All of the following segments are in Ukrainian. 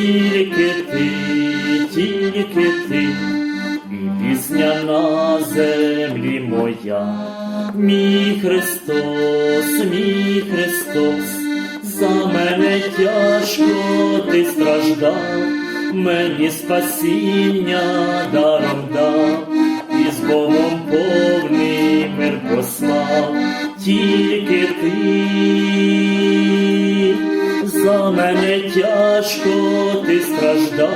тільки ти, тільки ти, і пісня на землі моя, мій Христос, мій Христос, за мене тяжко ти страждав, мені спасіння даром дав, і з Богом повний мир послав, тільки ти мене тяжко ти страждав,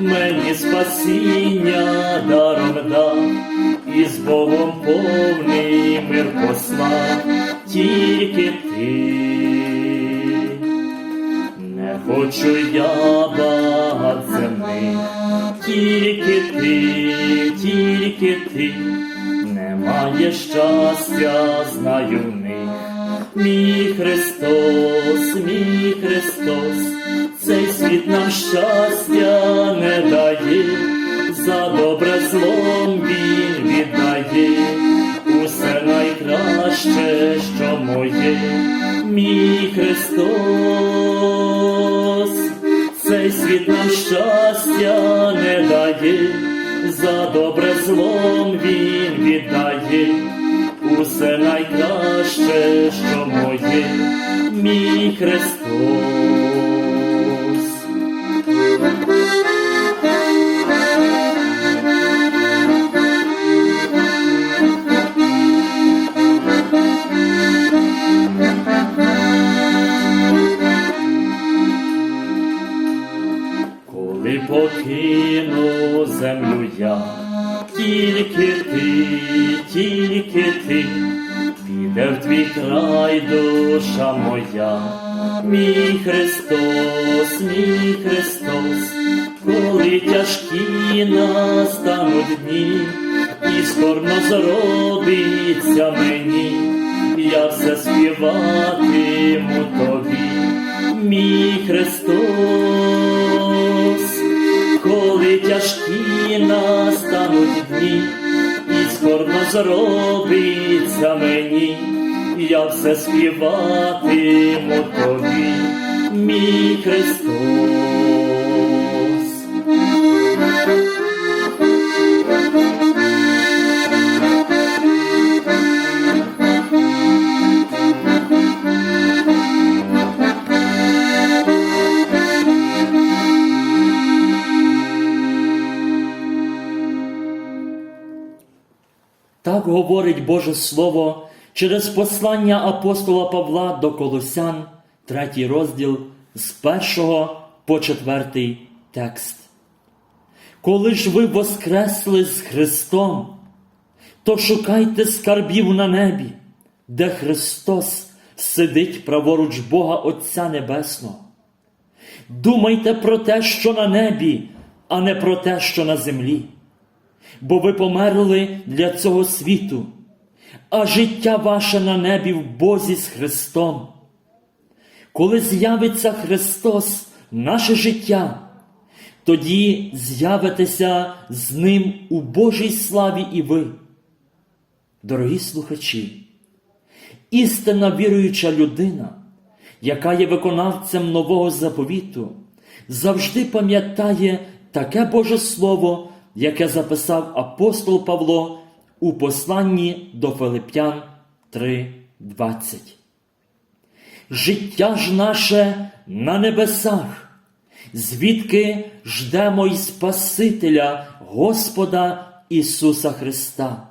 мені спасіння даром дав, і з Богом повний мир послав, тільки ти. Не хочу я багат земних, тільки ти, тільки ти, немає щастя, знаю. Мій Христос, мій Христос, цей світ нам щастя не дає, за добре злом він віддає, усе найкраще, що моє, мій Христос, цей світ нам щастя не дає, за добре злом він віддає. Усе найкраще, мій Христос. Коли покину землю я, тільки ти, тільки ти, піде в твій край душа моя, мій Христос, мій Христос, коли тяжкі настануть дні, і скорно зробиться мені, я все співатиму тобі, мій Христос коли тяжкі настануть дні, зробиться мені, я все співатиму тобі, мій Христос. Так говорить Боже Слово через послання апостола Павла до Колосян, третій розділ з першого по четвертий текст. Коли ж ви воскресли з Христом, то шукайте скарбів на небі, де Христос сидить праворуч Бога Отця Небесного. Думайте про те, що на небі, а не про те, що на землі бо ви померли для цього світу, а життя ваше на небі в Бозі з Христом. Коли з'явиться Христос, наше життя, тоді з'явитеся з Ним у Божій славі і ви. Дорогі слухачі, істинна віруюча людина, яка є виконавцем нового заповіту, завжди пам'ятає таке Боже Слово, яке записав апостол Павло у посланні до Филип'ян 3:20. Життя ж наше на небесах, звідки ждемо й Спасителя Господа Ісуса Христа.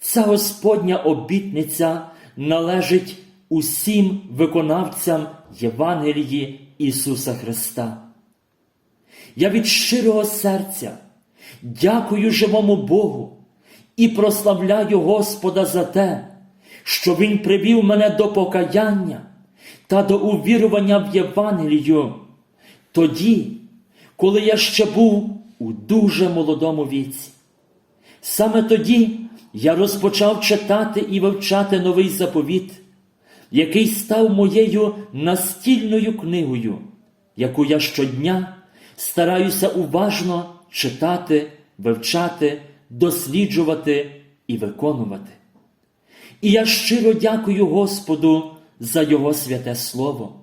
Ця Господня обітниця належить усім виконавцям Євангелії Ісуса Христа. Я від щирого серця дякую живому Богу і прославляю Господа за те, що Він привів мене до покаяння та до увірування в Євангелію тоді, коли я ще був у дуже молодому віці. Саме тоді я розпочав читати і вивчати новий заповіт, який став моєю настільною книгою, яку я щодня стараюся уважно читати, вивчати, досліджувати і виконувати. І я щиро дякую Господу за Його святе Слово,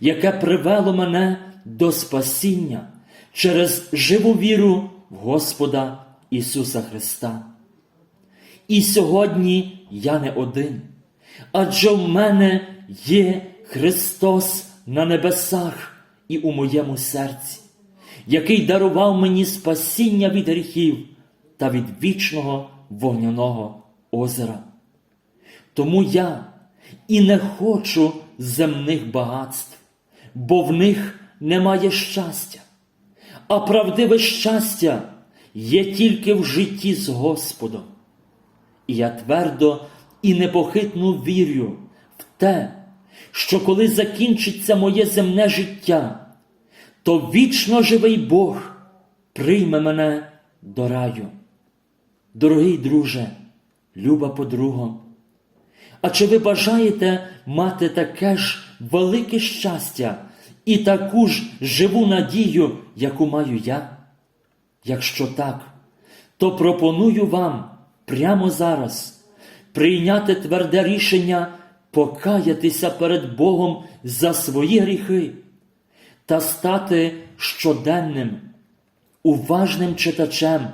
яке привело мене до спасіння через живу віру в Господа Ісуса Христа. І сьогодні я не один, адже в мене є Христос на небесах і у моєму серці, який дарував мені спасіння від гріхів та від вічного вогняного озера. Тому я і не хочу земних багатств, бо в них немає щастя, а правдиве щастя є тільки в житті з Господом. І я твердо і непохитно вірю в те, що коли закінчиться моє земне життя, то вічно живий Бог прийме мене до раю. Дорогий друже, люба подруго, а чи ви бажаєте мати таке ж велике щастя і таку ж живу надію, яку маю я? Якщо так, то пропоную вам прямо зараз прийняти тверде рішення покаятися перед Богом за свої гріхи та стати щоденним, уважним читачем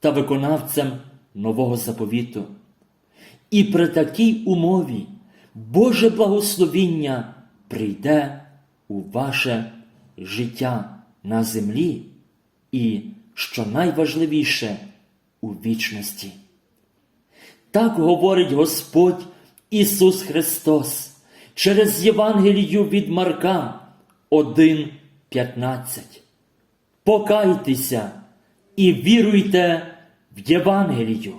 та виконавцем нового заповіту. І при такій умові Боже благословіння прийде у ваше життя на землі і, що найважливіше, у вічності. Так говорить Господь Ісус Христос через Євангелію від Марка 1.15. Покайтеся і віруйте в Євангелію.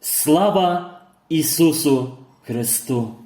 Слава Ісусу Христу!